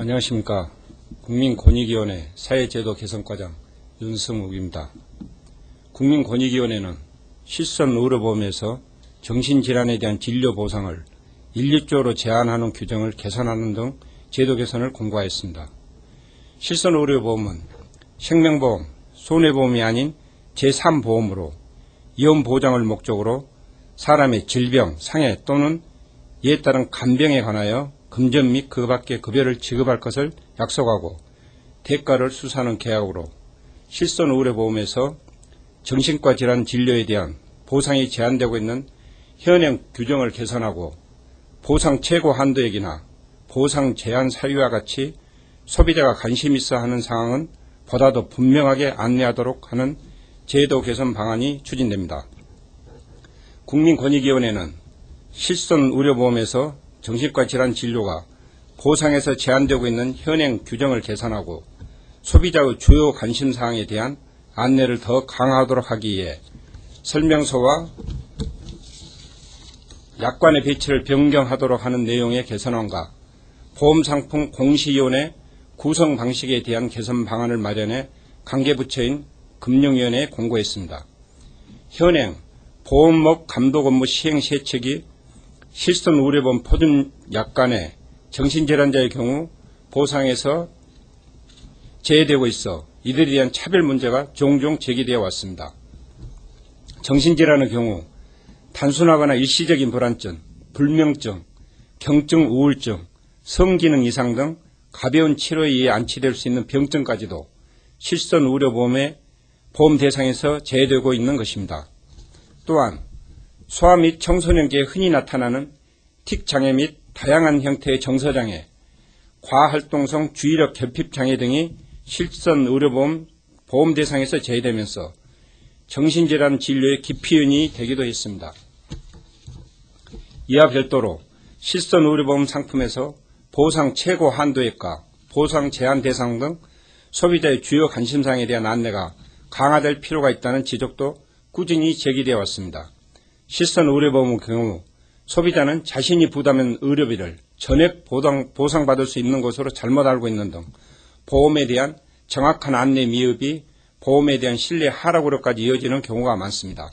안녕하십니까. 국민권익위원회 사회제도 개선과장 윤승욱입니다. 국민권익위원회는 실손 의료보험에서 정신질환에 대한 진료 보상을 일률적으로 제한하는 규정을 개선하는 등 제도 개선을 공고하였습니다. 실손 의료보험은 생명보험, 손해보험이 아닌 제3보험으로 이혼 보장을 목적으로 사람의 질병, 상해 또는 이에 따른 간병에 관하여 금전 및 그 밖의 급여를 지급할 것을 약속하고 대가를 수사하는 계약으로 실손 의료보험에서 정신과 질환 진료에 대한 보상이 제한되고 있는 현행 규정을 개선하고 보상 최고 한도액이나 보상 제한 사유와 같이 소비자가 관심 있어 하는 상황은 보다 더 분명하게 안내하도록 하는 제도 개선 방안이 추진됩니다. 국민권익위원회는 실손 의료보험에서 정신과 질환 진료가 보상에서 제한되고 있는 현행 규정을 개선하고 소비자의 주요 관심 사항에 대한 안내를 더 강화하도록 하기 위해 설명서와 약관의 배치를 변경하도록 하는 내용의 개선안과 보험상품 공시위원회 구성 방식에 대한 개선 방안을 마련해 관계부처인 금융위원회에 공고했습니다. 현행 보험업 감독 업무 시행 세칙이 실손 의료보험 포준 약관의 정신질환자의 경우 보상에서 제외되고 있어 이들에 대한 차별 문제가 종종 제기되어 왔습니다. 정신질환의 경우 단순하거나 일시적인 불안증, 불명증, 경증 우울증, 성기능 이상 등 가벼운 치료에 의해 안치될 수 있는 병증까지도 실손 의료보험의 보험 대상에서 제외되고 있는 것입니다. 또한 소아 및 청소년기에 흔히 나타나는 틱 장애 및 다양한 형태의 정서장애, 과활동성 주의력 결핍 장애 등이 실손 의료보험 보험 대상에서 제외되면서 정신질환 진료의 기피연이 되기도 했습니다. 이와 별도로 실손 의료보험 상품에서 보상 최고 한도액과 보상 제한 대상 등 소비자의 주요 관심사항에 대한 안내가 강화될 필요가 있다는 지적도 꾸준히 제기되어 왔습니다. 실손 의료보험의 경우 소비자는 자신이 부담한 의료비를 전액 보상, 보상받을 수 있는 것으로 잘못 알고 있는 등 보험에 대한 정확한 안내 미흡이 보험에 대한 신뢰 하락으로까지 이어지는 경우가 많습니다.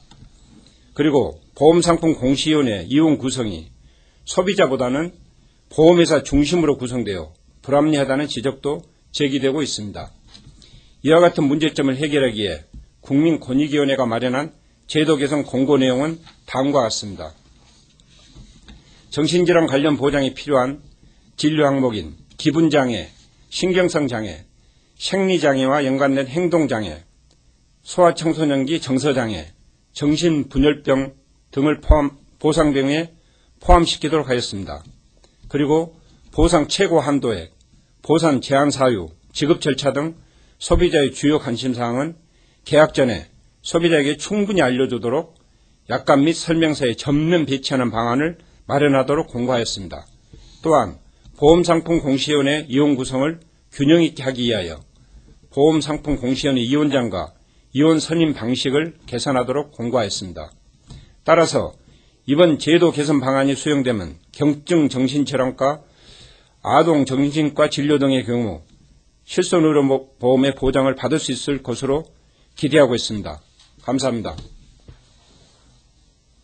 그리고 보험상품 공시위원회 이용 구성이 소비자보다는 보험회사 중심으로 구성되어 불합리하다는 지적도 제기되고 있습니다. 이와 같은 문제점을 해결하기에 국민권익위원회가 마련한 제도 개선 공고 내용은 다음과 같습니다. 정신질환 관련 보장이 필요한 진료 항목인 기분장애, 신경성 장애, 생리장애와 연관된 행동장애, 소아청소년기 정서장애, 정신분열병 등을 포함, 보상병에 포함시키도록 하였습니다. 그리고 보상 최고 한도액, 보상 제한 사유, 지급 절차 등 소비자의 주요 관심사항은 계약 전에 소비자에게 충분히 알려주도록 약관 및 설명서에 전면 배치하는 방안을 마련하도록 공고하였습니다. 또한 보험상품 공시위원회 이용 구성을 균형 있게 하기 위하여 보험상품 공시위원회 위원장과 위원 선임 방식을 개선하도록 공고하였습니다. 따라서 이번 제도 개선 방안이 수용되면 경증 정신질환과 아동 정신과 진료 등의 경우 실손의료 보험의 보장을 받을 수 있을 것으로 기대하고 있습니다. 감사합니다.